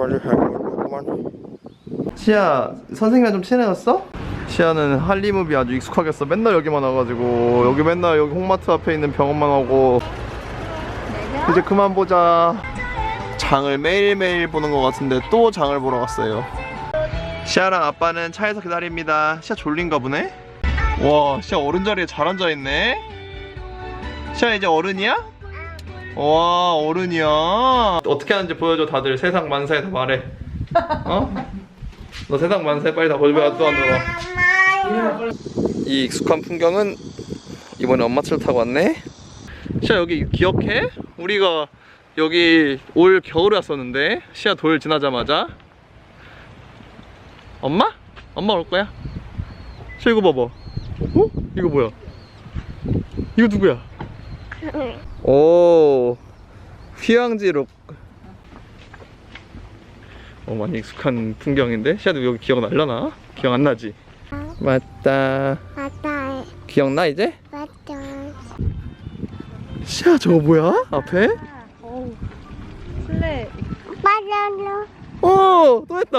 빨리 가야겠구만. 시아, 선생님이랑 좀 친해졌어? 시아는 할리무비 아주 익숙하겠어. 맨날 여기만 와가지고 여기 맨날 여기 홍마트 앞에 있는 병원만 오고. 이제 그만 보자. 장을 매일매일 보는 것 같은데 또 장을 보러 갔어요. 시아랑 아빠는 차에서 기다립니다. 시아 졸린가 보네? 와, 시아 어른 자리에 잘 앉아있네? 시아 이제 어른이야? 와 어른이야 어떻게 하는지 보여줘 다들 세상 만사에 다 말해 어? 너 세상 만사에 빨리 다 보여줘 또 안들어 이 익숙한 풍경은 이번에 엄마 차를 타고 왔네 시아 여기 기억해? 우리가 여기 올 겨울에 왔었는데 시아 돌 지나자마자 엄마? 엄마 올 거야 시아 이거 봐봐 어? 이거 뭐야 이거 누구야? 오 휴양지로 어 많이 익숙한 풍경인데 시아도 여기 기억 날려나? 기억 안 나지? 맞다 맞다, 기억나 이제? 맞다. 시아 저거 뭐야? 앞에? 어우 실내 맞아요. 오! 또 했다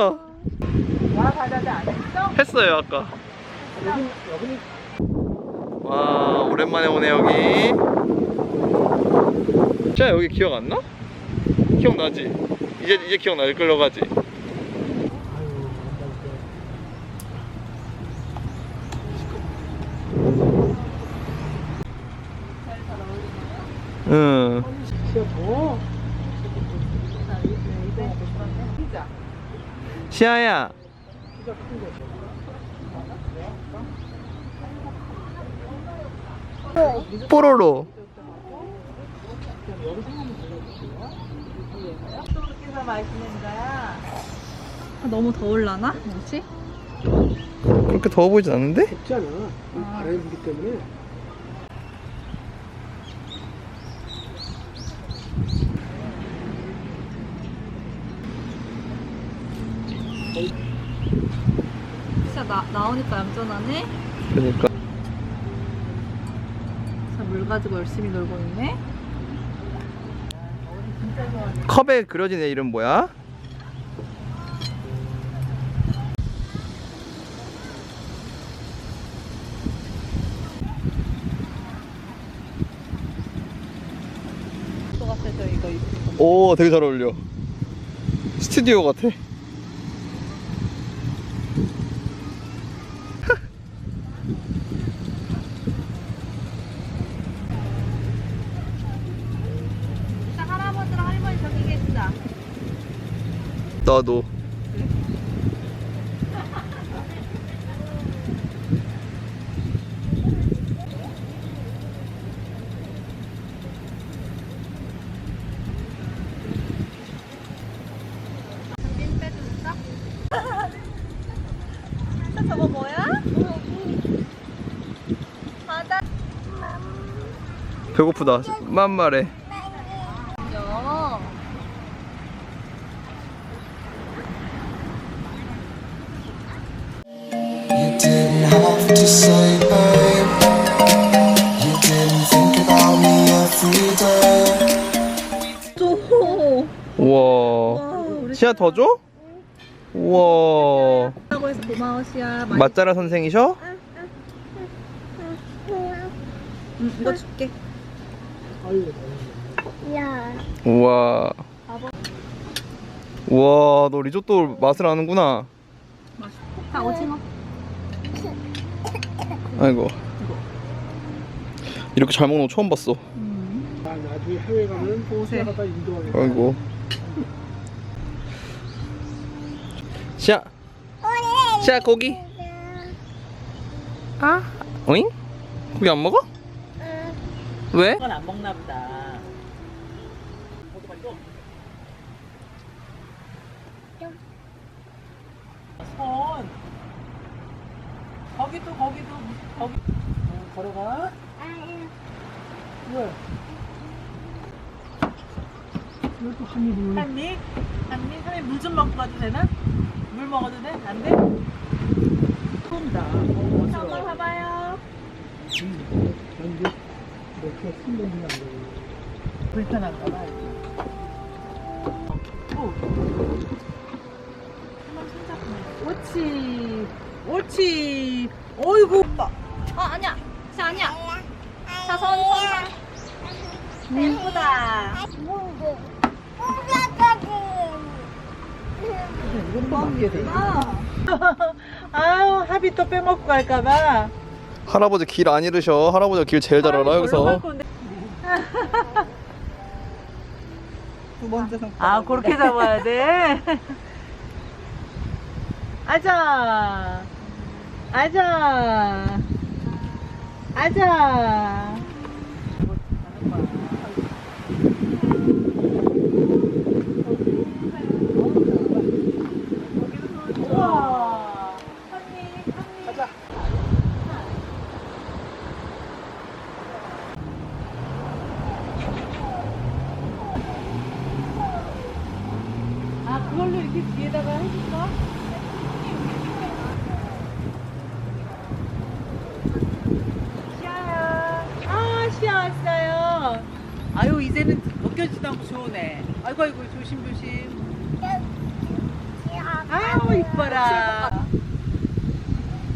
와 바다도 안 했어? 했어요 아까 와 오랜만에 오네 여기 시아 여기 기억 안 나? 기억나지? 이제 이제 기억날 걸로 가지? 응. 시아야. 뽀로로. 아, 너무 더울라나? 뭐지? 그렇게 더워 보이진 않는데? 있잖아. 바람이 불기 때문에. 진짜 나, 나오니까 얌전하네 그러니까. 가지고 열심히 놀고 있네 컵에 그려진 애 이름 뭐야? 또 같아서 이거 입고 오, 되게 잘 어울려. 스튜디오 같아. 자 할아버지랑 할머니 저기 계시다 나도. 저거 배고프다. 만말해. 시아 더 줘? 우와. 라고 해서 고마워 시야 많이 맞자라 선생이셔? 응, 이거 줄게 야, 우와. 우와, 너 리조또 맛을 아는구나. 다 오징어 아이고. 이렇게 잘 먹는 거 처음 봤어. 나 나중에 해외 가면 보세. 갖다 인도하겠다. 아이고. 시아. 시아 고기. 아? 어잉? 고기 안 먹어? 왜? 그건 안 먹나 보다. 손. 거기도 거기도 거기. 어, 걸어가. 왜? 이것도 한 입을 한 입? 한 입? 한입 물좀 먹고 가도 되나? 물 먹어도 돼? 안 돼? 처음다. 어, 한번 봐봐요. 불편한가 봐. 오. 옳지. 옳지. 어이구. 어 아니야. 자 아니야. 자선 선. 예쁘다. 돼. 아. 아유, 합이 또 빼먹고 갈까봐. 할아버지 길 안 잃으셔. 할아버지가 길 제일 잘 알아 여기서. 두 번째 손. 아, 그렇게 잡아야 돼? 아자. 아자. 아자. 그걸로 이렇게 뒤에다가 해줄까? 시아야. 아, 시아 왔어요. 아유, 이제는 벗겨지도 않고 좋으네. 아이고, 아이고, 조심조심. 아유, 이뻐라.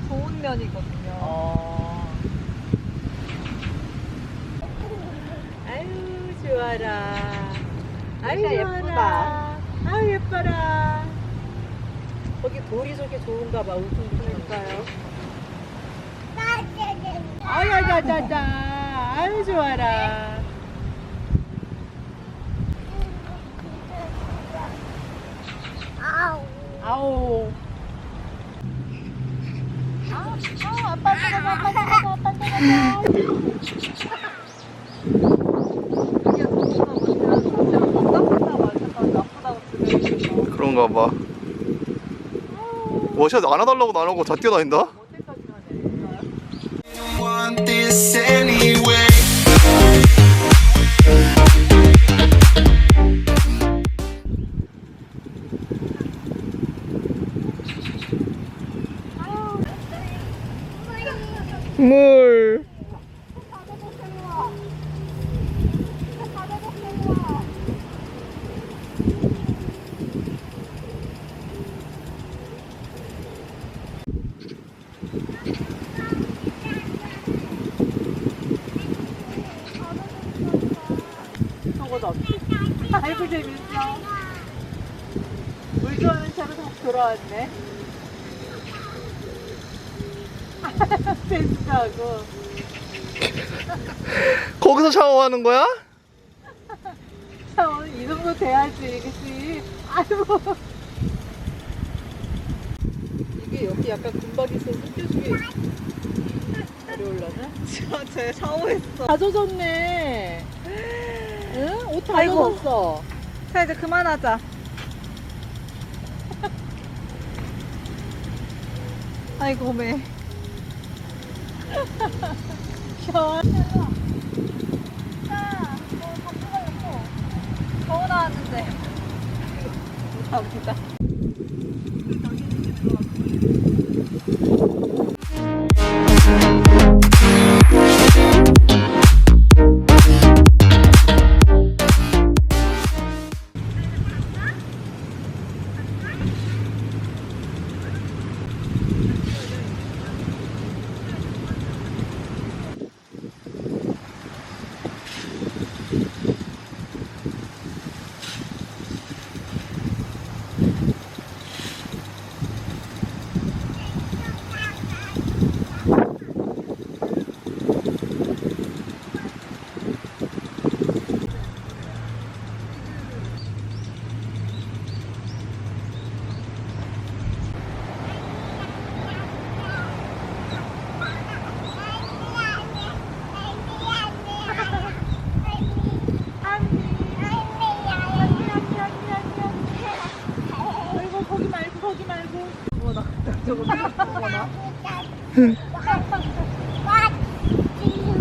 좋은 면이거든요. 어. 아유, 좋아라. 아유, 좋아라. 예쁘다. 아유, 예뻐라. 거기 돌이 저렇게 좋은가 봐. 아유, 자자자. 아유, 좋아라. 아우. 아, 아 아빠 뜨거워 아빠 뜨거워 아빠 뜨거워. 그런가 봐. 워샷 안 해달라고 안 하고 다 뛰어다닌다? 물. 저거도 없지. 아이고, 재밌어. 물 좋아하는 차로 다시 돌아왔네. 댄스하고. 거기서 샤워하는 거야? 샤워 이 정도 돼야지, 그치? 아이고. 이게 여기 약간 금박 있어서 껴주기 어려울라나? 제 샤워했어. 다 젖었네. 응? 옷다 아이고. 젖었어. 자 이제 그만하자. 아이고 매. 샤워. 더워 나왔는데. 감사합니다.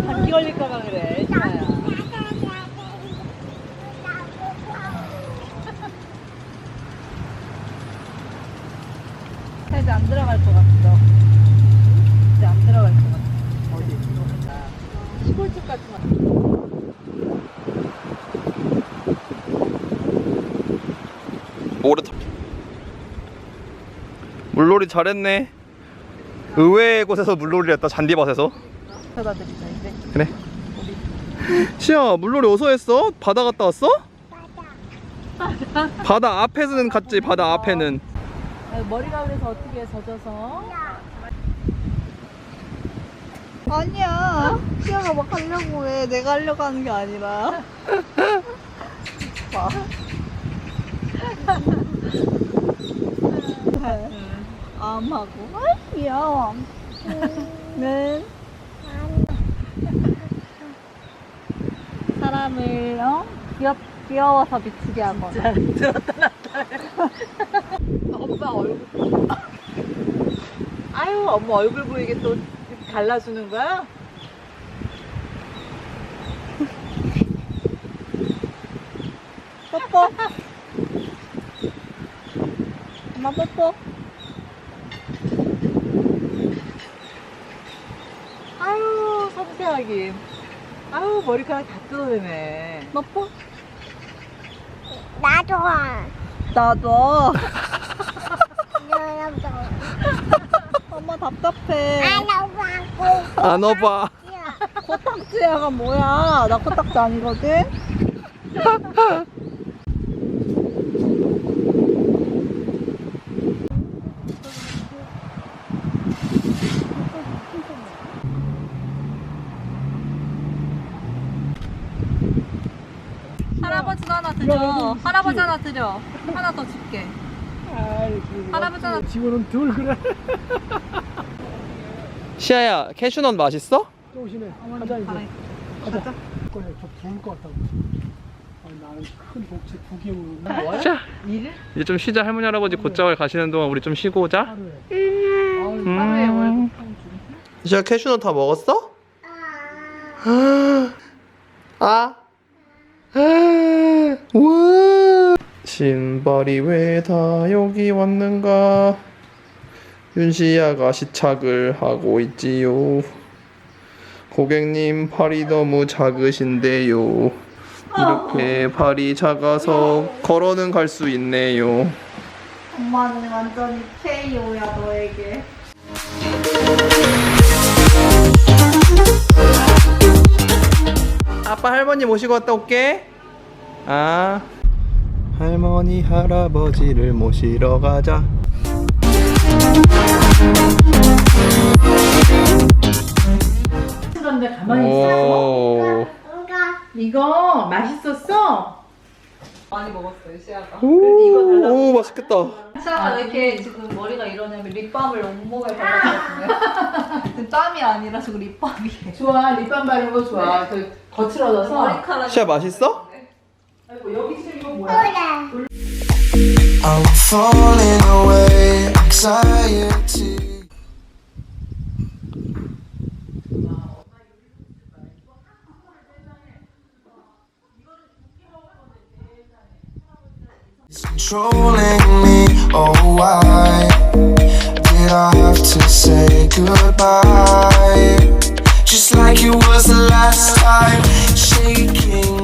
감기 걸릴까봐 그래, 신아야. 이제 안 들어갈 것 같어. 이제 안 들어갈 것 같아. 어디? 들어가자. 시골집 같은 거. 모래 터... 물놀이 잘했네 의외의 곳에서 물놀이를 했다 잔디밭에서 사다 드리자, 이제. 그래 시야 물놀이 어디서 했어? 바다 갔다 왔어? 바다 앞에는 갔지 바다 앞에는 아, 머리가 그래서 어떻게 젖어서? 아니야. 시아가 막 하려고 해. 내가 하려고 하는 게 아니라. 봐. 암하고. 아이, 귀여워. 네. 사람을, 어? 귀엽, 귀여워서 미치게 하거나. 자, 들었다 놨다. 엄마 얼굴. 아유, 엄마 얼굴 보이게 또 갈라주는 거야? 뽀뽀. 엄마 뽀뽀. 아유, 섬세하긴. 아유, 머리카락 다 뜯어내네. 뽀뽀. 나도. 나도. 너도. 엄마 답답해. 나도. 안 와봐 코딱지야가 뭐야? 나 코딱지 아니거든? 할아버지도 하나 드려. 할아버지 하나 드려. 하나 더 줄게. 할아버지 하나 지금은 덜 그래. 시아야 캐슈넛 맛있어? 또 오시네. 가자 이제. 가라. 가자. 거야 저 부을 것 같다고. 아, 나는 큰 복지 두 개월 자 일을? 이제 좀 쉬자 할머니 할아버지 곧장을 가시는 동안 우리 좀 쉬고 오자 하루에. 음. 하루에 월급 평균. 시아 캐슈넛 다 먹었어? 아? 와 신발이 왜 다 여기 왔는가? 윤시야가 시착을 하고 있지요. 고객님 팔이 너무 작으신데요. 이렇게 팔이 작아서 걸어는 갈 수 있네요. 엄마는 완전히 KO야 너에게. 아빠 할머니 모시고 갔다 올게. 아. 할머니 할아버지를 모시러 가자. 그런데 가만히 있어. 오. 이거 맛있었어? 많이 먹었어요, 시아가. 오, 오 맛있겠다. 시아가 왜 이렇게 지금 머리가 이러냐면 립밤을 온몸에 발랐거든요. 지금 땀이 아니라 지금 립밤이에요. 좋아, 립밤 바르는 거 좋아. 그 거칠어져서. 머리카락이. 시아 맛있어? 아이고, 여기 지금 이거 뭐야? I'm falling away, anxiety. It's controlling me. Oh, why did I have to say goodbye? Just like it was the last time, shaking